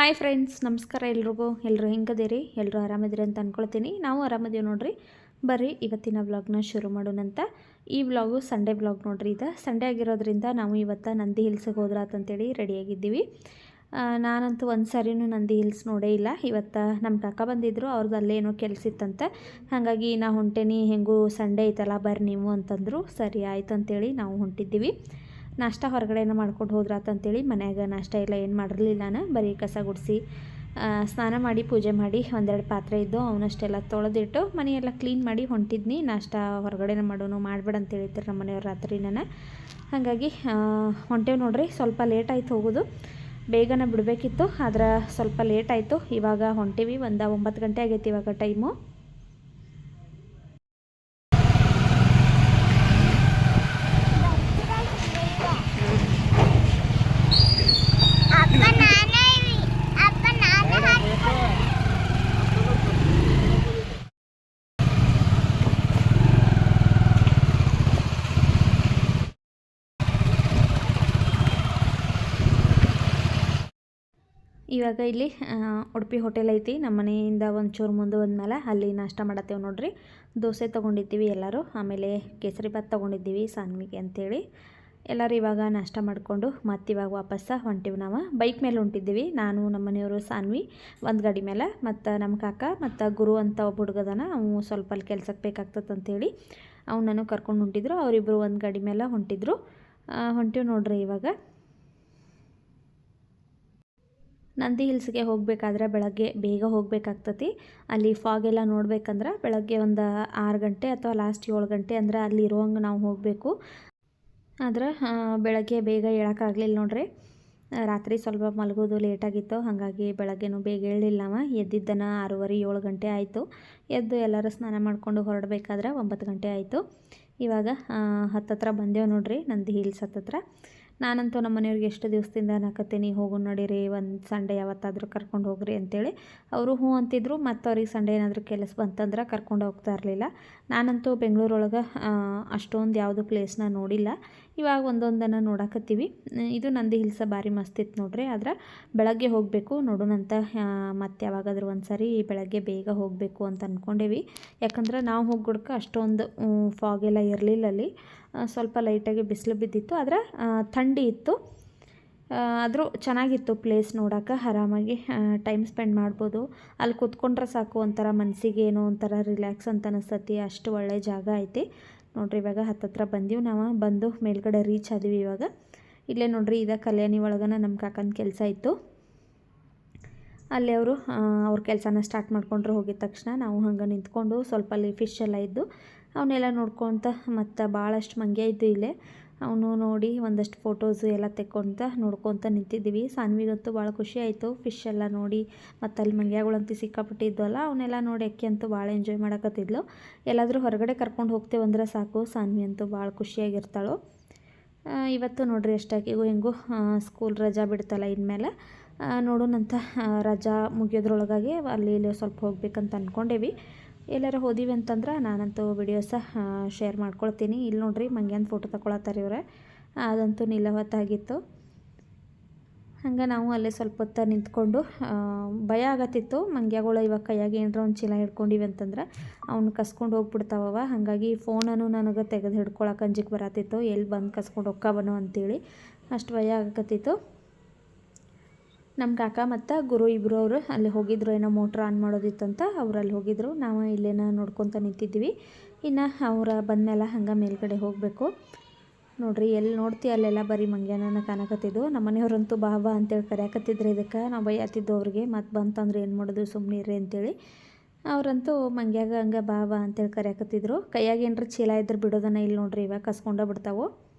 Hi friends, ನಮಸ್ಕಾರ ಎಲ್ರಿಗೂ. ಎಲ್ಲರೂ ಹೆಂಗದಿರಿ? ಎಲ್ಲರೂ ಆರಾಮಿದ್ದೀರಿ ಅಂತ ಅಂದ್ಕೊಳ್ತೀನಿ ನಾವು ಆರಾಮದೀವಿ ನೋಡ್ರಿ. ಬರ್ರಿ, ಇವತ್ತಿನ ವ್ಲಾಗ್ನ ಶುರು ಮಾಡೋಣಂತ ಈ ವ್ಲಾಗು ಸಂಡೇ ವ್ಲಾಗ್ ನೋಡ್ರಿ ಇದು. ಸಂಡೇ ಆಗಿರೋದ್ರಿಂದ ನಾವು ಇವತ್ತು ನಂದಿ ಹಿಲ್ಸಿಗೆ ಹೋದ್ರಾತಂತೇಳಿ ರೆಡಿಯಾಗಿದ್ದೀವಿ ನಾನಂತೂ ಒಂದು ಸಾರಿನೂ ನಂದಿ ಹಿಲ್ಸ್ ನೋಡೇ ಇಲ್ಲ. ಇವತ್ತು ನಮ್ಮ ಕಾಕ ಬಂದಿದ್ದರು ಅವ್ರದ್ದು ಅಲ್ಲೇನೋ ಕೆಲಸ ಇತ್ತಂತೆ. ಹಾಗಾಗಿ ನಾ ಹೊಂಟೇನಿ, ಹೆಂಗೂ ಸಂಡೇ ಐತಲ್ಲ, ಬರ್ರಿ ನೀವು ಅಂತಂದರು. ಸರಿ ಆಯ್ತು ಅಂತೇಳಿ ನಾವು ಹೊಂಟಿದ್ದೀವಿ. ನಾಷ್ಟ ಹೊರಗಡೆನ ಮಾಡ್ಕೊಂಡು ಹೋದ್ರಾತಂತೇಳಿ ಮನ್ಯಾಗ ನಾಷ್ಟ ಎಲ್ಲ ಏನು ಮಾಡಿರಲಿಲ್ಲ ನಾನು ಬರೀ ಕಸ ಗುಡಿಸಿ ಸ್ನಾನ ಮಾಡಿ ಪೂಜೆ ಮಾಡಿ ಒಂದೆರಡು ಪಾತ್ರೆ ಇದ್ದು ಅವನಷ್ಟೆಲ್ಲ ತೊಳೆದಿಟ್ಟು ಮನೆಯೆಲ್ಲ ಕ್ಲೀನ್ ಮಾಡಿ ಹೊಂಟಿದ್ನಿ. ನಾಷ್ಟ ಹೊರಗಡೆನ ಮಾಡೋನು ಮಾಡಬೇಡ ಅಂತ ಹೇಳಿದ್ರು ನಮ್ಮ ಮನೆಯವ್ರ ರಾತ್ರಿ ನಾನು ಹಾಗಾಗಿ ಹೊಂಟೇವು ನೋಡ್ರಿ. ಸ್ವಲ್ಪ ಲೇಟ್ ಆಯ್ತು ಹೋಗೋದು. ಬೇಗನೆ ಬಿಡಬೇಕಿತ್ತು, ಆದ್ರೆ ಸ್ವಲ್ಪ ಲೇಟ್ ಆಯಿತು. ಇವಾಗ ಹೊಂಟೀವಿ. ಒಂದು ಒಂಬತ್ತು ಗಂಟೆ ಆಗೈತಿ ಇವಾಗ ಟೈಮು ಇವಾಗ ಇಲ್ಲಿ ಉಡುಪಿ ಹೋಟೆಲ್ ಐತಿ. ನಮ್ಮ ಮನೆಯಿಂದ ಒಂಚೂರು ಮುಂದೆ ಬಂದ್ಮೇಲೆ ಅಲ್ಲಿ ನಾಷ್ಟ ಮಾಡತ್ತೇವೆ ನೋಡ್ರಿ. ದೋಸೆ ತೊಗೊಂಡಿದ್ದೀವಿ ಎಲ್ಲರೂ. ಆಮೇಲೆ ಕೇಸರಿ ಭಾತ್ ತೊಗೊಂಡಿದ್ದೀವಿ ಸಾನ್ವಿಗೆ ಅಂಥೇಳಿ ಎಲ್ಲರೂ ಇವಾಗ ನಾಷ್ಟ ಮಾಡಿಕೊಂಡು ಮತ್ತಿವಾಗ ವಾಪಸ್ಸ ಹೊಂಟಿವಿ ನಾವು. ಬೈಕ್ ಮೇಲೆ ಹೊಂಟಿದ್ದೀವಿ. ನಾನು, ನಮ್ಮ ಮನೆಯವರು, ಸಾನ್ವಿ, ಒಂದು ಗಾಡಿ ಮೇಲೆ. ಮತ್ತು ನಮ್ಮ ಕಾಕ ಮತ್ತು ಗುರು ಅಂತ ಒಬ್ಬ ಹುಡುಗದನ ಅವು ಸ್ವಲ್ಪ ಅಲ್ಲಿ ಕೆಲ್ಸಕ್ಕೆ ಬೇಕಾಗ್ತದೆ ಅಂತೇಳಿ ಅವನನ್ನು ಕರ್ಕೊಂಡು ಹೊಂಟಿದ್ರು. ಅವರಿಬ್ಬರು ಒಂದು ಗಾಡಿ ಮೇಲೆ ಹೊಂಟಿದ್ರು. ಹೊಂಟಿವಿ ನೋಡ್ರಿ ಇವಾಗ. ನಂದಿ ಹಿಲ್ಸ್ಗೆ ಹೋಗಬೇಕಾದ್ರೆ ಬೆಳಗ್ಗೆ ಬೇಗ ಹೋಗಬೇಕಾಗ್ತತಿ. ಅಲ್ಲಿ ಫಾಗ್ ಎಲ್ಲ ನೋಡ್ಬೇಕಂದ್ರೆ ಬೆಳಗ್ಗೆ ಒಂದು ಆರು ಗಂಟೆ ಅಥವಾ ಲಾಸ್ಟ್ ಏಳು ಗಂಟೆ ಅಂದ್ರೆ ಅಲ್ಲಿ ಇರೋಂಗೆ ನಾವು ಹೋಗಬೇಕು. ಆದ್ರೆ ಬೆಳಗ್ಗೆ ಬೇಗ ಹೇಳೋಕ್ಕಾಗಲಿಲ್ಲ ನೋಡ್ರಿ. ರಾತ್ರಿ ಸ್ವಲ್ಪ ಮಲಗೋದು ಲೇಟಾಗಿತ್ತು ಹಾಗಾಗಿ ಬೆಳಗ್ಗೆನೂ ಬೇಗ ಹೇಳಿಲ್ಲವ ಎದ್ದಿದ್ದನ ಆರೂವರೆ, ಏಳು ಗಂಟೆ ಆಯಿತು. ಎದ್ದು ಎಲ್ಲರೂ ಸ್ನಾನ ಮಾಡಿಕೊಂಡು ಹೊರಡಬೇಕಾದ್ರೆ ಒಂಬತ್ತು ಗಂಟೆ ಆಯಿತು. ಇವಾಗ ಹತ್ತತ್ರ ಬಂದೇವು ನೋಡ್ರಿ ನಂದಿ ಹಿಲ್ಸ್ ಹತ್ತತ್ರ. ನಾನಂತೂ ನಮ್ಮ ಮನೆಯವ್ರಿಗೆ ಎಷ್ಟು ದಿವಸದಿಂದ ಅನ್ನಕತ್ತೀನಿ ಹೋಗು ನಡೀರಿ ಒಂದು ಸಂಡೇ ಯಾವತ್ತಾದರೂ ಕರ್ಕೊಂಡು ಹೋಗ್ರಿ ಅಂತೇಳಿ ಅವರು ಹ್ಞೂ ಅಂತಿದ್ರು. ಮತ್ತು ಅವ್ರಿಗೆ ಸಂಡೇ ಏನಾದರೂ ಕೆಲಸ ಬಂತಂದ್ರೆ ಕರ್ಕೊಂಡು ಹೋಗ್ತಾ ಇರಲಿಲ್ಲ. ನಾನಂತೂ ಬೆಂಗಳೂರೊಳಗೆ ಅಷ್ಟೊಂದು ಯಾವುದು ಪ್ಲೇಸ್ನ ನೋಡಿಲ್ಲ. ಇವಾಗ ಒಂದೊಂದನ್ನು ನೋಡಕತ್ತೀವಿ. ಇದು ನಂದಿ ಹಿಲ್ಸ ಭಾರಿ ಮಸ್ತ್ ಇತ್ತು ನೋಡ್ರಿ. ಆದ್ರೆ ಬೆಳಗ್ಗೆ ಹೋಗಬೇಕು ನೋಡೋಣಂತ ಮತ್ತು ಯಾವಾಗಾದ್ರೂ ಒಂದು ಸಾರಿ ಬೆಳಗ್ಗೆ ಬೇಗ ಹೋಗಬೇಕು ಅಂತ ಅಂದ್ಕೊಂಡೇವಿ ಯಾಕಂದ್ರೆ ನಾವು ಹೋಗಿ ಅಷ್ಟೊಂದು ಫಾಗ್ ಎಲ್ಲ ಇರಲಿಲ್ಲ ಅಲ್ಲಿ. ಸ್ವಲ್ಪ ಲೈಟಾಗಿ ಬಿಸಿಲು ಬಿದ್ದಿತ್ತು, ಆದರೆ ಥಂಡಿ ಇತ್ತು. ಆದರೂ ಚೆನ್ನಾಗಿತ್ತು ಪ್ಲೇಸ್ ನೋಡೋಕೆ ಆರಾಮಾಗಿ ಟೈಮ್ ಸ್ಪೆಂಡ್ ಮಾಡ್ಬೋದು. ಅಲ್ಲಿ ಕೂತ್ಕೊಂಡ್ರೆ ಸಾಕು, ಒಂಥರ ಮನಸ್ಸಿಗೆ ಏನೋ ಒಂಥರ ರಿಲ್ಯಾಕ್ಸ್ ಅಂತ ಅನಿಸ್ತತಿ, ಅಷ್ಟು ಒಳ್ಳೆ ಜಾಗ ಐತಿ. ನೋಡ್ರಿ, ಇವಾಗ ಹತ್ತತ್ರ ಬಂದೀವಿ ನಾವು, ಬಂದು ಮೇಲ್ಗಡೆ ರೀಚ್ ಆದೀವಿ ಇವಾಗ. ಇಲ್ಲೇ ನೋಡ್ರಿ, ಇದ ಕಲ್ಯಾಣಿ ಒಳಗನ ನಮ್ಮ ಕಾಕನ ಕೆಲಸ ಇತ್ತು. ಅಲ್ಲಿ ಅವರು ಅವ್ರ ಕೆಲಸನ ಸ್ಟಾರ್ಟ್ ಮಾಡ್ಕೊಂಡ್ರು ಹೋಗಿದ ತಕ್ಷಣ ನಾವು ಹಂಗೆ ನಿಂತ್ಕೊಂಡು ಸ್ವಲ್ಪ ಅಲ್ಲಿ ಫಿಶ್ ಎಲ್ಲ ಇದ್ದು ಅವನ್ನೆಲ್ಲ ನೋಡ್ಕೊತ ಮತ್ತು ಭಾಳಷ್ಟು ಮಂಗೆ ಇದ್ದು ಇಲ್ಲೇ ಅವನು ನೋಡಿ ಒಂದಷ್ಟು ಫೋಟೋಸು ಎಲ್ಲ ತೆಕ್ಕೊತ ನೋಡ್ಕೊತ ನಿಂತಿದ್ದೀವಿ. ಸಾನ್ವಿಗಂತೂ ಭಾಳ ಖುಷಿ ಆಯಿತು. ಫಿಶ್ ಎಲ್ಲ ನೋಡಿ ಮತ್ತು ಅಲ್ಲಿ ಮಂಗ್ಯಗಳಂತೂ ಸಿಕ್ಕಾಪಟ್ಟಿದ್ದಲ್ಲ ಅವನ್ನೆಲ್ಲ ನೋಡಿ ಅಕ್ಕಿ ಅಂತೂ ಭಾಳ ಎಂಜಾಯ್ ಮಾಡಕತ್ತಿದ್ಲು. ಎಲ್ಲಾದರೂ ಹೊರಗಡೆ ಕರ್ಕೊಂಡು ಹೋಗ್ತೇವಂದ್ರೆ ಸಾಕು, ಸಾನ್ವಿ ಅಂತೂ ಭಾಳ ಖುಷಿಯಾಗಿರ್ತಾಳು. ಇವತ್ತು ನೋಡ್ರಿ ಎಷ್ಟಾಕಿಗೂ ಹೆಂಗೂ ಸ್ಕೂಲ್ ರಜಾ ಬಿಡ್ತಲ್ಲ ಇನ್ಮೇಲೆ. ನೋಡೋಣಂತ ರಜಾ ಮುಗಿಯೋದ್ರೊಳಗಾಗಿ ಅಲ್ಲಿ ಇಲ್ಲಿ ಸ್ವಲ್ಪ ಹೋಗ್ಬೇಕಂತ ಅಂದ್ಕೊಂಡೇವಿ ಎಲ್ಲಾರ ಹೋದಿವಿ ಅಂತಂದ್ರೆ ನಾನಂತೂ ವಿಡಿಯೋಸ ಶೇರ್ ಮಾಡ್ಕೊಳ್ತೀನಿ. ಇಲ್ಲಿ ನೋಡ್ರಿ ಮಂಗ್ಯಂದು ಫೋಟೋ ತಗೊಳತ್ತಾರ ಇವ್ರೆ. ಅದಂತೂ ನಿಲ್ಲವತ್ತಾಗಿತ್ತು ಹಂಗೆ ನಾವು ಅಲ್ಲೇ ಸ್ವಲ್ಪ ಹೊತ್ತ ನಿಂತ್ಕೊಂಡು ಭಯ ಆಗತ್ತಿತ್ತು. ಮಂಗ್ಯಗಳು ಇವಾಗ ಕೈಯಾಗ ಏನರ ಒಂದು ಚೀಲ ಹಿಡ್ಕೊಂಡಿವಿ ಅಂತಂದ್ರೆ ಅವ್ನು ಕಸ್ಕೊಂಡು ಹೋಗ್ಬಿಡ್ತಾವವ. ಹಾಗಾಗಿ ಫೋನನ್ನು ನನಗೆ ತೆಗೆದು ಹಿಡ್ಕೊಳಕ್ಕೆ ಅಂಜಿಕೆ ಬರತ್ತಿತ್ತು. ಎಲ್ಲಿ ಬಂದು ಕಸ್ಕೊಂಡು ಹೋಗ್ಕವನು ಅಂತೇಳಿ ಅಷ್ಟು ಭಯ ಆಗಕತ್ತಿತ್ತು. ನಮ್ಮ ಕಾಕ ಮತ್ತು ಗುರು ಇಬ್ಬರು ಅವರು ಅಲ್ಲಿ ಹೋಗಿದ್ರು, ಏನೋ ಮೋಟ್ರ್ ಆನ್ ಮಾಡೋದಿತ್ತಂತ ಅವ್ರು ಅಲ್ಲಿ ಹೋಗಿದ್ರು. ನಾವು ಇಲ್ಲೇನ ನೋಡ್ಕೊತ ನಿಂತಿದ್ವಿ. ಇನ್ನು ಅವರ ಬಂದಮೇಲೆ ಹಂಗೆ ಮೇಲ್ಗಡೆ ಹೋಗಬೇಕು. ನೋಡಿರಿ ಎಲ್ಲಿ ನೋಡ್ತಿ, ಅಲ್ಲೆಲ್ಲ ಬರೀ ಮಂಗ್ಯಾನ ಕಾಣಕತ್ತಿದ್ದು ನಮ್ಮ ಮನೆಯವ್ರಂತೂ ಬಾ ಬಾ ಅಂತೇಳಿ ಕರೆಯಕತ್ತಿದ್ರು ಇದಕ್ಕೆ. ನಾವು ಬೈಯತ್ತಿದ್ದು ಅವ್ರಿಗೆ ಮತ್ತು ಬಂತಂದ್ರೆ ಏನು ಮಾಡೋದು ಸುಮ್ಮನೆ ಇರ್ರಿ ಅಂತೇಳಿ. ಅವರಂತೂ ಮಂಗ್ಯಾಗ ಹಂಗೆ ಬಾ ಬಾ ಅಂತೇಳಿ ಕರೆಯಕತ್ತಿದ್ರು. ಕೈಯಾಗ ಏನರ ಚೀಲ ಇದ್ರೆ ಬಿಡೋದನ್ನ ಇಲ್ಲಿ ನೋಡ್ರಿ, ಇವಾಗ ಕಸ್ಕೊಂಡೇ ಬಿಡ್ತಾವು.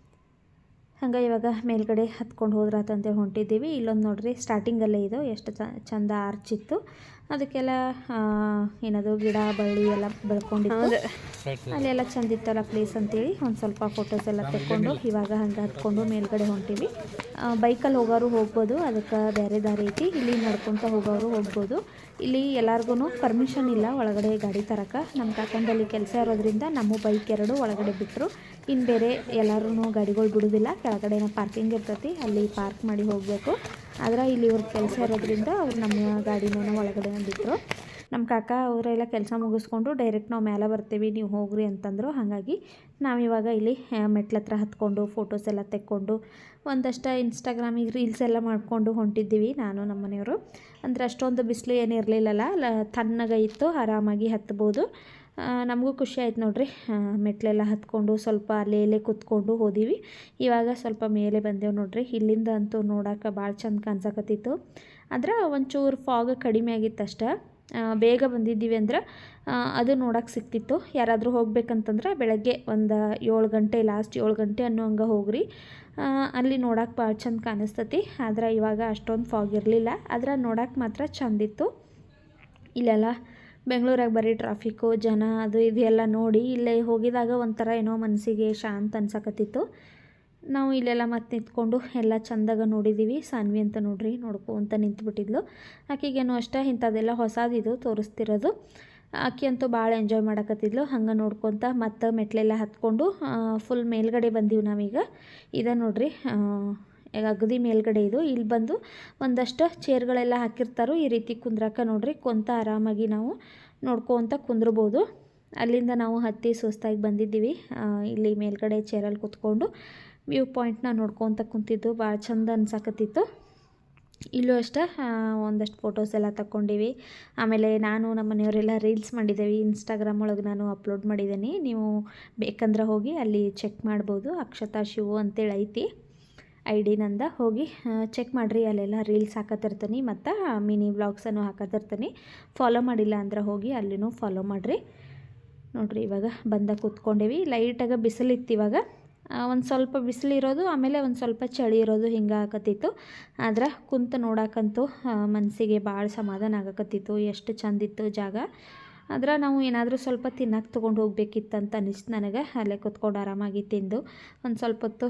ಹಂಗೆ ಇವಾಗ ಮೇಲ್ಗಡೆ ಹತ್ಕೊಂಡು ಹೋದ್ರಾತಂತೇಳಿ ಹೊಂಟಿದ್ದೀವಿ. ಇಲ್ಲೊಂದು ನೋಡ್ರಿ ಸ್ಟಾರ್ಟಿಂಗಲ್ಲೇ ಇದು ಎಷ್ಟು ಚ ಚಂದ ಆರ್ಚಿತ್ತು. ಅದಕ್ಕೆಲ್ಲ ಏನದು ಗಿಡ ಬಳ್ಳಿ ಎಲ್ಲ ಬೆಳ್ಕೊಂಡಿತ್ತು. ಅಲ್ಲೆಲ್ಲ ಚಂದ ಇತ್ತಲ್ಲ ಪ್ಲೇಸ್ ಅಂತೇಳಿ ಒಂದು ಸ್ವಲ್ಪ ಫೋಟೋಸ್ ಎಲ್ಲ ತಗೊಂಡು ಇವಾಗ ಹಂಗೆ ಹತ್ಕೊಂಡು ಮೇಲ್ಗಡೆ ಹೊಂಟೀವಿ. ಬೈಕಲ್ಲಿ ಹೋಗೋರು ಹೋಗ್ಬೋದು ಅದಕ್ಕೆ ಬೇರೆ ದಾರಿ ಐತಿ. ಇಲ್ಲಿ ನಡ್ಕೊತ ಹೋಗೋರು ಹೋಗ್ಬೋದು. ಇಲ್ಲಿ ಎಲ್ಲರಿಗೂ ಪರ್ಮಿಷನ್ ಇಲ್ಲ ಒಳಗಡೆ ಗಾಡಿ ತರಕ. ನಮ್ಮ ಕಾಕಂದಲ್ಲಿ ಕೆಲಸ ಇರೋದ್ರಿಂದ ನಮ್ಮ ಬೈಕ್ ಎರಡು ಒಳಗಡೆ ಬಿಟ್ಟರು ಇನ್ನು ಬೇರೆ ಎಲ್ಲರೂ ಗಾಡಿಗಳು ಬಿಡೋದಿಲ್ಲ. ಕೆಳಗಡೆನ ಪಾರ್ಕಿಂಗ್ ಇರ್ತೈತಿ, ಅಲ್ಲಿ ಪಾರ್ಕ್ ಮಾಡಿ ಹೋಗಬೇಕು. ಆದ್ರೆ ಇಲ್ಲಿ ಇವ್ರ ಕೆಲಸ ಇರೋದ್ರಿಂದ ಅವ್ರು ನಮ್ಮ ಗಾಡಿನ ಒಳಗಡೆ ಬಿಟ್ಟರು ನಮ್ಮ ಕಾಕ ಅವರೆಲ್ಲ ಕೆಲಸ ಮುಗಿಸ್ಕೊಂಡು ಡೈರೆಕ್ಟ್ ನಾವು ಮೇಲೆ ಬರ್ತೀವಿ, ನೀವು ಹೋಗ್ರಿ ಅಂತಂದರು. ಹಾಗಾಗಿ ನಾವಿವಾಗ ಇಲ್ಲಿ ಮೆಟ್ಲ ಹತ್ರ ಹತ್ಕೊಂಡು ಫೋಟೋಸ್ ಎಲ್ಲ ತೆಕ್ಕೊಂಡು, ಒಂದಷ್ಟು ಇನ್ಸ್ಟಾಗ್ರಾಮಿಗೆ ರೀಲ್ಸ್ ಎಲ್ಲ ಮಾಡಿಕೊಂಡು ಹೊಂಟಿದ್ದೀವಿ ನಾನು, ನಮ್ಮ ಮನೆಯವರು. ಅಂದರೆ ಅಷ್ಟೊಂದು ಬಿಸಿಲು ಏನು ಇರಲಿಲ್ಲಲ್ಲ ತಣ್ಣಗೆ ಇತ್ತು, ಆರಾಮಾಗಿ ಹತ್ಬೋದು. ನಮಗೂ ಖುಷಿ ಆಯ್ತು ನೋಡ್ರಿ. ಮೆಟ್ಲೆಲ್ಲ ಹತ್ಕೊಂಡು ಸ್ವಲ್ಪ ಅಲ್ಲೇ ಇಲ್ಲೇ ಕೂತ್ಕೊಂಡು ಹೋದೀವಿ. ಇವಾಗ ಸ್ವಲ್ಪ ಮೇಲೆ ಬಂದೇವು ನೋಡ್ರಿ. ಇಲ್ಲಿಂದ ಅಂತೂ ನೋಡೋಕೆ ಭಾಳ ಚಂದ ಕಾಣ್ಸಕತ್ತಿತ್ತು. ಆದ್ರೆ ಒಂಚೂರು ಫಾಗ್ ಕಡಿಮೆ ಆಗಿತ್ತು ಅಷ್ಟೇ. ಬೇಗ ಬಂದಿದ್ದೀವಿ ಅಂದ್ರೆ ಅದು ನೋಡೋಕೆ ಸಿಕ್ತಿತ್ತು. ಯಾರಾದರೂ ಹೋಗ್ಬೇಕಂತಂದ್ರೆ ಬೆಳಗ್ಗೆ ಒಂದು ಏಳು ಗಂಟೆ ಲಾಸ್ಟ್ ಏಳು ಗಂಟೆ ಅನ್ನೋ ಹಂಗೆ ಹೋಗ್ರಿ. ಅಲ್ಲಿ ನೋಡೋಕೆ ಭಾಳ ಚಂದ ಕಾಣಿಸ್ತತಿ. ಆದ್ರೆ ಇವಾಗ ಅಷ್ಟೊಂದು ಫಾಗ್ ಇರಲಿಲ್ಲ. ಆದ್ರೆ ನೋಡೋಕೆ ಮಾತ್ರ ಚಂದಿತ್ತು. ಇಲ್ಲೆಲ್ಲ ಬೆಂಗಳೂರಾಗ ಬರೀ ಟ್ರಾಫಿಕ್ಕು ಜನ ಅದು ಇದು ಎಲ್ಲ ನೋಡಿ ಇಲ್ಲೇ ಹೋಗಿದಾಗ ಒಂಥರ ಏನೋ ಮನಸ್ಸಿಗೆ ಶಾಂತ ಅನ್ಸಕತ್ತಿತ್ತು. ನಾವು ಇಲ್ಲೆಲ್ಲ ಮತ್ತೆ ನಿಂತ್ಕೊಂಡು ಎಲ್ಲ ಚಂದಾಗ ನೋಡಿದ್ದೀವಿ ಸಾನ್ವಿ ಅಂತ ನೋಡ್ರಿ ನೋಡ್ಕೊಂತ ನಿಂತ್ಬಿಟ್ಟಿದ್ಲು. ಆಕೆಗೇನು ಅಷ್ಟೇ ಇಂಥದ್ದೆಲ್ಲ ಹೊಸದಿದು ತೋರಿಸ್ತಿರೋದು. ಆಕೆ ಅಂತೂ ಭಾಳ ಎಂಜಾಯ್ ಮಾಡಕತ್ತಿದ್ಲು. ಹಂಗೆ ನೋಡ್ಕೊತ ಮತ್ತೆ ಮೆಟ್ಲೆಲ್ಲ ಹತ್ಕೊಂಡು ಫುಲ್ ಮೇಲ್ಗಡೆ ಬಂದೀವಿ ನಾವೀಗ. ಇದೆ ನೋಡ್ರಿ ಅಗದಿ ಮೇಲ್ಗಡೆ ಇದು. ಇಲ್ಲಿ ಬಂದು ಒಂದಷ್ಟು ಚೇರ್ಗಳೆಲ್ಲ ಹಾಕಿರ್ತಾರೋ ಈ ರೀತಿ ಕುಂದ್ರಕ ನೋಡ್ರಿ. ಕೊಂತ ಆರಾಮಾಗಿ ನಾವು ನೋಡ್ಕೊತ ಕುಂದ್ರಬೋದು. ಅಲ್ಲಿಂದ ನಾವು ಹತ್ತಿ ಸುಸ್ತಾಗಿ ಬಂದಿದ್ದೀವಿ. ಇಲ್ಲಿ ಮೇಲ್ಗಡೆ ಚೇರಲ್ಲಿ ಕುತ್ಕೊಂಡು ವ್ಯೂ ಪಾಯಿಂಟ್ನ ನೋಡ್ಕೊತ ಕುಂತಿದ್ದು. ಭಾಳ ಚಂದ ಅನ್ಸಕತ್ತಿತ್ತು. ಇಲ್ಲೂ ಅಷ್ಟೇ ಒಂದಷ್ಟು ಫೋಟೋಸ್ ಎಲ್ಲ ತಗೊಂಡಿವಿ ಆಮೇಲೆ ನಾನು ನಮ್ಮ ಮನೆಯವರೆಲ್ಲ ರೀಲ್ಸ್ ಮಾಡಿದ್ದೇವೆ. ಇನ್ಸ್ಟಾಗ್ರಾಮ್ ಒಳಗೆ ನಾನು ಅಪ್ಲೋಡ್ ಮಾಡಿದ್ದೀನಿ. ನೀವು ಬೇಕಂದ್ರೆ ಹೋಗಿ ಅಲ್ಲಿ ಚೆಕ್ ಮಾಡ್ಬೋದು. ಅಕ್ಷತಾ ಶಿವು ಅಂತೇಳಿ ಐತಿ ಐ ಡಿ ನಂದ ಹೋಗಿ ಚೆಕ್ ಮಾಡಿರಿ, ಅಲ್ಲೆಲ್ಲ ರೀಲ್ಸ್ ಹಾಕತ್ತಿರ್ತೀನಿ ಮತ್ತು ಮಿನಿ ವ್ಲಾಗ್ಸನ್ನು ಹಾಕತ್ತಿರ್ತೀನಿ ಫಾಲೋ ಮಾಡಿಲ್ಲ ಅಂದ್ರೆ ಹೋಗಿ ಅಲ್ಲಿನೂ ಫಾಲೋ ಮಾಡಿರಿ. ನೋಡಿರಿ ಇವಾಗ ಬಂದ ಕೂತ್ಕೊಂಡೇವಿ. ಲೈಟಾಗ ಬಿಸಿಲಿತ್ತು ಇವಾಗ. ಒಂದು ಸ್ವಲ್ಪ ಬಿಸಿಲಿರೋದು ಆಮೇಲೆ ಒಂದು ಸ್ವಲ್ಪ ಚಳಿ ಇರೋದು ಹಿಂಗೆ ಆಗಕತ್ತಿತ್ತು ಆದ್ರೆ ಕುಂತು ನೋಡಕ್ಕಂತೂ ಮನಸ್ಸಿಗೆ ಭಾಳ ಸಮಾಧಾನ ಆಗಕತ್ತಿತ್ತು ಎಷ್ಟು ಚಂದಿತ್ತು ಜಾಗ. ಆದ್ರೆ ನಾವು ಏನಾದರೂ ಸ್ವಲ್ಪ ತಿನ್ನಕ್ಕೆ ತೊಗೊಂಡು ಹೋಗ್ಬೇಕಿತ್ತಂತ ಅನಿಸ್ತು ನನಗೆ. ಅಲ್ಲೇ ಕೂತ್ಕೊಂಡು ಆರಾಮಾಗಿ ತಿಂದು ಒಂದು ಸ್ವಲ್ಪ ಹೊತ್ತು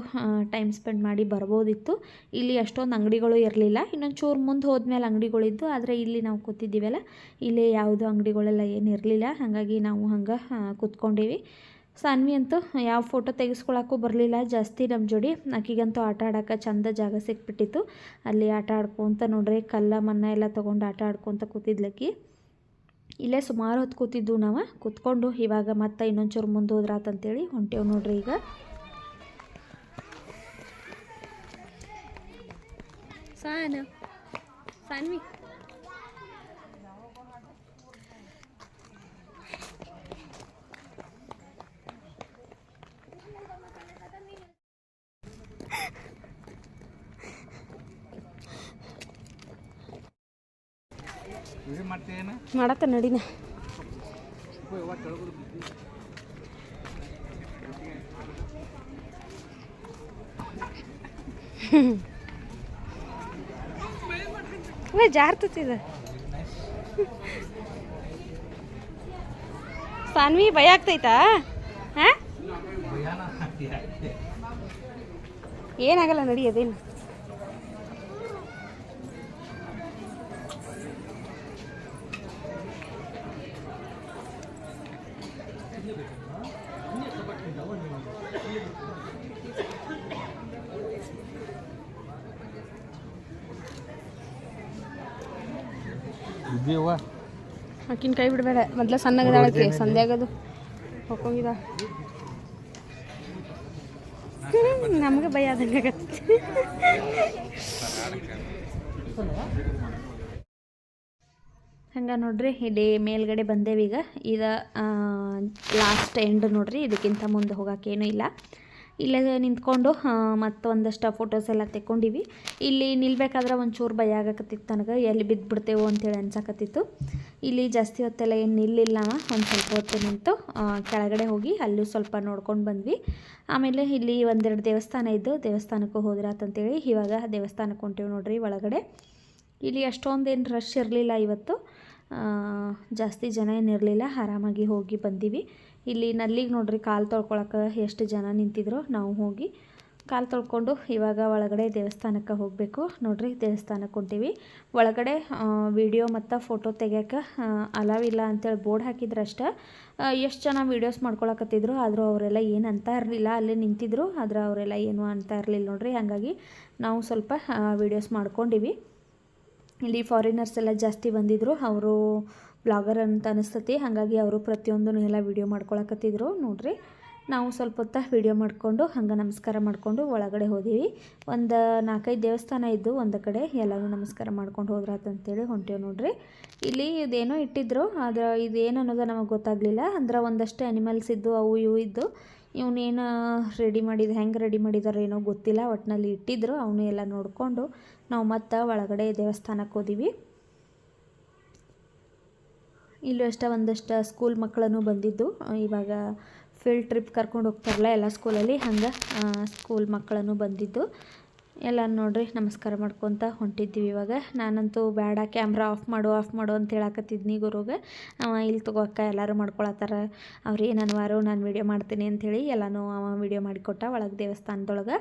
ಟೈಮ್ ಸ್ಪೆಂಡ್ ಮಾಡಿ ಬರ್ಬೋದಿತ್ತು. ಇಲ್ಲಿ ಅಷ್ಟೊಂದು ಅಂಗಡಿಗಳು ಇರಲಿಲ್ಲ. ಇನ್ನೊಂದು ಚೂರು ಮುಂದೆ ಹೋದ್ಮೇಲೆ ಅಂಗಡಿಗಳಿದ್ದು, ಆದರೆ ಇಲ್ಲಿ ನಾವು ಕೂತಿದ್ದೀವಲ್ಲ, ಇಲ್ಲಿ ಯಾವುದೂ ಅಂಗಡಿಗಳೆಲ್ಲ ಏನು ಇರಲಿಲ್ಲ. ಹಾಗಾಗಿ ನಾವು ಹಂಗೆ ಕೂತ್ಕೊಂಡೀವಿ. ಸಾನ್ವಿ ಅಂತೂ ಯಾವ ಫೋಟೋ ತೆಗೆಸ್ಕೊಳಕ್ಕೂ ಬರಲಿಲ್ಲ. ಜಾಸ್ತಿ ನಮ್ಮ ಜೋಡಿ. ಆಕಿಗಂತೂ ಆಟ ಆಡೋಕೆ ಚಂದ ಜಾಗ ಸಿಕ್ಬಿಟ್ಟಿತ್ತು. ಅಲ್ಲಿ ಆಟ ಆಡ್ಕೊತ ನೋಡ್ರಿ, ಕಲ್ಲ ಮನ್ನ ಎಲ್ಲ ತೊಗೊಂಡು ಆಟ ಆಡ್ಕೊತ ಕೂತಿದ್ಲಕ್ಕಿ ಇಲ್ಲೇ ಸುಮಾರು ಹೊತ್ತು ಕೂತಿದ್ದು ನಾವು. ಕೂತ್ಕೊಂಡು ಇವಾಗ ಮತ್ತೆ ಇನ್ನೊಂಚೂರು ಮುಂದೆ ಹೋದ್ರಾತಂತೇಳಿ ಹೊಂಟೇವು ನೋಡ್ರಿ ಈಗ. ಸಾನು ಸಾನ್ವಿ. ಮಾಡತ್ತ ನಡಿನ. ವೇ ಜಾರ್ತತಿದ ಸಾನ್ವಿ ಭಯ ಆಗ್ತೈತಾ? ಹಾ? ಏನಾಗಲ್ಲ ನಡಿ ಅದೇನು? ಇದ್ದೀವ ಆಕಿನ ಕೈ ಬಿಡಬೇಡ. ಮೊದ್ಲ ಸಣ್ಣಗದಾಳಕ್ಕೆ ಸಂಧ್ಯಾಗದು ಹೊಕ್ಕೊಂಗಿದ ನಮಗೆ ಭಯ ಆದಂಗೆ ಆಗತ್ತೆ. ಹಂಗೆ ನೋಡ್ರಿ ಇಲ್ಲಿ ಮೇಲ್ಗಡೆ ಬಂದೇವೀಗ. ಈಗ ಲಾಸ್ಟ್ ಎಂಡ್ ನೋಡ್ರಿ, ಇದಕ್ಕಿಂತ ಮುಂದೆ ಹೋಗೋಕ್ಕೇನೂ ಇಲ್ಲ. ಇಲ್ಲೇ ನಿಂತ್ಕೊಂಡು ಮತ್ತೊಂದಷ್ಟು ಫೋಟೋಸ್ ಎಲ್ಲ ತೆಕ್ಕೊಂಡಿವಿ. ಇಲ್ಲಿ ನಿಲ್ಬೇಕಾದ್ರೆ ಒಂಚೂರು ಭಯ ಆಗಕತ್ತಿತ್ತು ನನಗೆ. ಎಲ್ಲಿ ಬಿದ್ದುಬಿಡ್ತೇವೋ ಅಂತೇಳಿ ಅನ್ಸಕತ್ತಿತ್ತು. ಇಲ್ಲಿ ಜಾಸ್ತಿ ಹೊತ್ತೆಲ್ಲ ಏನು ನಿಲ್ಲಿಲ್ಲ ಒಂದು ಸ್ವಲ್ಪ ಹೊತ್ತು ನಿಂತು ಕೆಳಗಡೆ ಹೋಗಿ ಅಲ್ಲೂ ಸ್ವಲ್ಪ ನೋಡ್ಕೊಂಡು ಬಂದ್ವಿ. ಆಮೇಲೆ ಇಲ್ಲಿ ಒಂದೆರಡು ದೇವಸ್ಥಾನ ಇದ್ದು, ದೇವಸ್ಥಾನಕ್ಕೂ ಹೋದ್ರಾತಂತೇಳಿ ಇವಾಗ ದೇವಸ್ಥಾನಕ್ಕೆ ಹೊಂಟೇವು ನೋಡ್ರಿ ಒಳಗಡೆ. ಇಲ್ಲಿ ಅಷ್ಟೊಂದೇನು ರಶ್ ಇರಲಿಲ್ಲ ಇವತ್ತು. ಜಾಸ್ತಿ ಜನ ಏನಿರಲಿಲ್ಲ ಆರಾಮಾಗಿ ಹೋಗಿ ಬಂದೀವಿ. ಇಲ್ಲಿ ನಲ್ಲಿಗೆ ನೋಡ್ರಿ ಕಾಲು ತೊಳ್ಕೊಳಕ್ಕೆ ಎಷ್ಟು ಜನ ನಿಂತಿದ್ರು. ನಾವು ಹೋಗಿ ಕಾಲು ತೊಳ್ಕೊಂಡು ಇವಾಗ ಒಳಗಡೆ ದೇವಸ್ಥಾನಕ್ಕೆ ಹೋಗಬೇಕು. ನೋಡ್ರಿ ದೇವಸ್ಥಾನಕ್ಕೆ ಹೊಂಟೀವಿ. ಒಳಗಡೆ ವಿಡಿಯೋ ಮತ್ತು ಫೋಟೋ ತೆಗಿಯೋಕೆ ಅಲಾವ್ ಇಲ್ಲ ಅಂತೇಳಿ ಬೋರ್ಡ್ ಹಾಕಿದ್ರು ಅಷ್ಟೇ ಎಷ್ಟು ಜನ ವೀಡಿಯೋಸ್ ಮಾಡ್ಕೊಳಕತ್ತಿದ್ರು. ಆದರೂ ಅವರೆಲ್ಲ ಏನು ಅಂತ ಇರಲಿಲ್ಲ. ಅಲ್ಲೇ ನಿಂತಿದ್ರು. ಆದರೆ ಅವರೆಲ್ಲ ಏನು ಅಂತ ಇರಲಿಲ್ಲ ನೋಡ್ರಿ. ಹಾಗಾಗಿ ನಾವು ಸ್ವಲ್ಪ ವೀಡಿಯೋಸ್ ಮಾಡ್ಕೊಂಡಿವಿ. ಇಲ್ಲಿ ಫಾರಿನರ್ಸ್ ಎಲ್ಲ ಜಾಸ್ತಿ ಬಂದಿದ್ದರು ಅವರು ಬ್ಲಾಗರ್ ಅಂತ ಅನಿಸ್ತತಿ. ಹಾಗಾಗಿ ಅವರು ಪ್ರತಿಯೊಂದನ್ನು ಎಲ್ಲ ವೀಡಿಯೋ ಮಾಡ್ಕೊಳಕತ್ತಿದ್ರು. ನೋಡ್ರಿ, ನಾವು ಸ್ವಲ್ಪ ಹೊತ್ತ ವೀಡಿಯೋ ಮಾಡಿಕೊಂಡು, ಹಂಗೆ ನಮಸ್ಕಾರ ಮಾಡಿಕೊಂಡು ಒಳಗಡೆ ಹೋದೀವಿ. ಒಂದು ನಾಲ್ಕೈದು ದೇವಸ್ಥಾನ ಇದ್ದು ಒಂದು ಕಡೆ ಎಲ್ಲರೂ ನಮಸ್ಕಾರ ಮಾಡ್ಕೊಂಡು ಹೋದ್ರಾತಂತೇಳಿ ಹೊಂಟೇವು ನೋಡ್ರಿ. ಇಲ್ಲಿ ಇದೇನೋ ಇಟ್ಟಿದ್ರು, ಆದ್ರೆ ಇದೇನು ಅನ್ನೋದು ನಮಗೆ ಗೊತ್ತಾಗಲಿಲ್ಲ. ಅಂದ್ರೆ ಒಂದಷ್ಟು ಅನಿಮಲ್ಸ್ ಇದ್ದು, ಅವು ಇವು ಇದ್ದು, ಇವನೇನು ರೆಡಿ ಮಾಡಿದ, ಹೆಂಗೆ ರೆಡಿ ಮಾಡಿದಾರೋ ಏನೋ ಗೊತ್ತಿಲ್ಲ. ಒಟ್ಟಿನಲ್ಲಿ ಇಟ್ಟಿದ್ರು, ಅವನು ಎಲ್ಲ ನೋಡಿಕೊಂಡು ನಾವು ಮತ್ತೆ ಒಳಗಡೆ ದೇವಸ್ಥಾನಕ್ಕೆ ಹೋದಿವಿ. ಇಲ್ಲೂ ಅಷ್ಟೇ ಒಂದಷ್ಟು ಸ್ಕೂಲ್ ಮಕ್ಕಳನ್ನು ಬಂದಿದ್ದು. ಇವಾಗ ಫೀಲ್ಡ್ ಟ್ರಿಪ್ ಕರ್ಕೊಂಡು ಹೋಗ್ತಾರಲ್ಲ ಎಲ್ಲ ಸ್ಕೂಲಲ್ಲಿ ಹಂಗೆ ಸ್ಕೂಲ್ ಮಕ್ಕಳನ್ನು ಬಂದಿದ್ದು. ಎಲ್ಲ ನೋಡ್ರಿ, ನಮಸ್ಕಾರ ಮಾಡ್ಕೊತ ಹೊಂಟಿದ್ದೀವಿ ಇವಾಗ. ನಾನಂತೂ ಬೇಡ ಕ್ಯಾಮ್ರಾ ಆಫ್ ಮಾಡು ಆಫ್ ಮಾಡು ಅಂತ ಹೇಳಕತ್ತಿದ್ನಿ ಗುರುಗೆ. ಅವ ಇಲ್ಲಿ ತಗೋಕ್ಕ ಎಲ್ಲರೂ ಮಾಡ್ಕೊಳತ್ತಾರ. ಅವ್ರಿ ಅನ್ವಾರು, ನಾನು ವೀಡಿಯೋ ಮಾಡ್ತೀನಿ ಅಂಥೇಳಿ ಎಲ್ಲನೂ ಅವ ವೀಡಿಯೋ ಮಾಡಿಕೊಟ್ಟ ಒಳಗೆ ದೇವಸ್ಥಾನದೊಳಗೆ.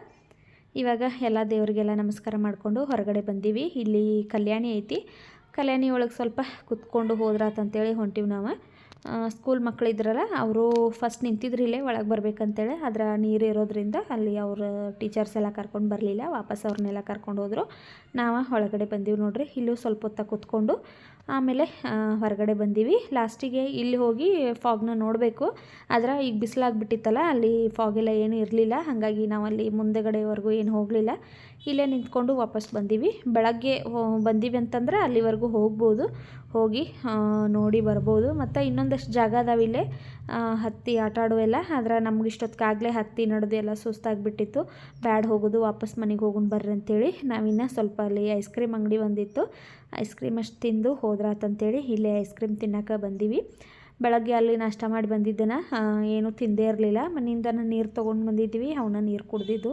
ಇವಾಗ ಎಲ್ಲ ದೇವರಿಗೆಲ್ಲ ನಮಸ್ಕಾರ ಮಾಡಿಕೊಂಡು ಹೊರಗಡೆ ಬಂದೀವಿ. ಇಲ್ಲಿ ಕಲ್ಯಾಣಿ ಐತಿ. ಕಲ್ಯಾಣಿ ಒಳಗೆ ಸ್ವಲ್ಪ ಕುತ್ಕೊಂಡು ಹೋದ್ರಾತಂತೇಳಿ ಹೊಂಟಿವಿ ನಾವು. ಸ್ಕೂಲ್ ಮಕ್ಕಳಿದ್ರಲ್ಲ ಅವರು ಫಸ್ಟ್ ನಿಂತಿದ್ರು ಇಲ್ಲೇ ಒಳಗೆ ಬರ್ಬೇಕಂತೇಳಿ. ಅದರ ನೀರು ಇರೋದ್ರಿಂದ ಅಲ್ಲಿ ಅವ್ರ ಟೀಚರ್ಸ್ ಎಲ್ಲ ಕರ್ಕೊಂಡು ಬರಲಿಲ್ಲ, ವಾಪಸ್ ಅವ್ರನ್ನೆಲ್ಲ ಕರ್ಕೊಂಡು ಹೋದರು. ನಾವು ಒಳಗಡೆ ಬಂದೀವಿ ನೋಡಿರಿ, ಇಲ್ಲೂ ಸ್ವಲ್ಪ ಹೊತ್ತ ಕುತ್ಕೊಂಡು ಆಮೇಲೆ ಹೊರಗಡೆ ಬಂದೀವಿ. ಲಾಸ್ಟಿಗೆ ಇಲ್ಲಿ ಹೋಗಿ ಫಾಗ್ನ ನೋಡಬೇಕು. ಆದ್ರೆ ಈಗ ಬಿಸಿಲಾಗ್ಬಿಟ್ಟಿತ್ತಲ್ಲ, ಅಲ್ಲಿ ಫಾಗ್ ಎಲ್ಲ ಏನೂ ಇರಲಿಲ್ಲ. ಹಾಗಾಗಿ ನಾವು ಅಲ್ಲಿ ಮುಂದೆಗಡೆವರೆಗೂ ಏನು ಹೋಗಲಿಲ್ಲ. ಇಲ್ಲೇ ನಿಂತ್ಕೊಂಡು ವಾಪಸ್ ಬಂದೀವಿ. ಬೆಳಗ್ಗೆ ಬಂದೀವಿ ಅಂತಂದ್ರೆ ಅಲ್ಲಿವರೆಗೂ ಹೋಗ್ಬೋದು. ಹೋಗಿ ನೋಡಿ ಬರ್ಬೋದು. ಮತ್ತು ಇನ್ನೊಂದಷ್ಟು ಜಾಗ ಅದಾವೆ ಇಲ್ಲೇ. ಹತ್ತಿ ಆಟ ಆಡುವೆಲ್ಲ ಆದ್ರೆ ನಮ್ಗೆ ಇಷ್ಟೊತ್ತಿಗಾಗಲೇ ಹತ್ತಿ ನಡೆದು ಎಲ್ಲ ಸುಸ್ತಾಗಿಬಿಟ್ಟಿತ್ತು. ಬ್ಯಾಡ್ ಹೋಗೋದು, ವಾಪಸ್ ಮನೆಗೆ ಹೋಗೋಣ ಬರ್ರಿ ಅಂಥೇಳಿ ನಾವಿನ್ನ ಸ್ವಲ್ಪ ಅಲ್ಲಿ ಐಸ್ ಕ್ರೀಮ್ ಅಂಗಡಿ ಒಂದಿತ್ತು. ಐಸ್ ಕ್ರೀಮ್ ಅಷ್ಟು ತಿಂದು ಹೋದ್ರಾತಂತೇಳಿ ಇಲ್ಲೇ ಐಸ್ ಕ್ರೀಮ್ ತಿನ್ನೋಕೆ ಬಂದೀವಿ. ಬೆಳಗ್ಗೆ ಅಲ್ಲಿ ನಾಷ್ಟ ಮಾಡಿ ಬಂದಿದ್ದನ ಏನೂ ತಿಂದೇ ಇರಲಿಲ್ಲ. ಮನೆಯಿಂದ ನೀರು ತೊಗೊಂಡು ಬಂದಿದ್ವಿ ಅವನ್ನ ನೀರು ಕುಡ್ದಿದ್ದು.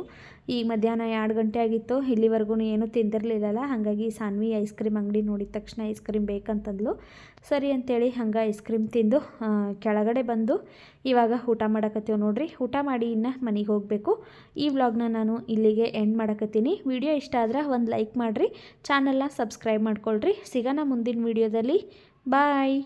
ಈಗ ಮಧ್ಯಾಹ್ನ ಎರಡು ಗಂಟೆ ಆಗಿತ್ತು ಇಲ್ಲಿವರೆಗೂ ಏನೂ ತಿಂದಿರಲಿಲ್ಲಲ್ಲ ಹಾಗಾಗಿ ಸಾನ್ವಿ ಐಸ್ ಕ್ರೀಮ್ ಅಂಗಡಿ ನೋಡಿದ ತಕ್ಷಣ ಐಸ್ ಕ್ರೀಮ್ ಬೇಕಂತಂದ್ಲು. ಸರಿ ಅಂತೇಳಿ ಹಂಗೆ ಐಸ್ ಕ್ರೀಮ್ ತಿಂದು ಕೆಳಗಡೆ ಬಂದು ಇವಾಗ ಊಟ ಮಾಡಕತ್ತೀವಿ ನೋಡ್ರಿ. ಊಟ ಮಾಡಿ ಇನ್ನು ಮನೆಗೆ ಹೋಗಬೇಕು. ಈ ವ್ಲಾಗ್ನ ನಾನು ಇಲ್ಲಿಗೆ ಎಂಡ್ ಮಾಡಕತ್ತೀನಿ. ವಿಡಿಯೋ ಇಷ್ಟ ಆದ್ರೆ ಒಂದು ಲೈಕ್ ಮಾಡಿರಿ. ಚಾನಲ್ನ ಸಬ್ಸ್ಕ್ರೈಬ್ ಮಾಡ್ಕೊಳ್ರಿ. ಸಿಗೋಣ ಮುಂದಿನ ವಿಡಿಯೋದಲ್ಲಿ. ಬಾಯ್!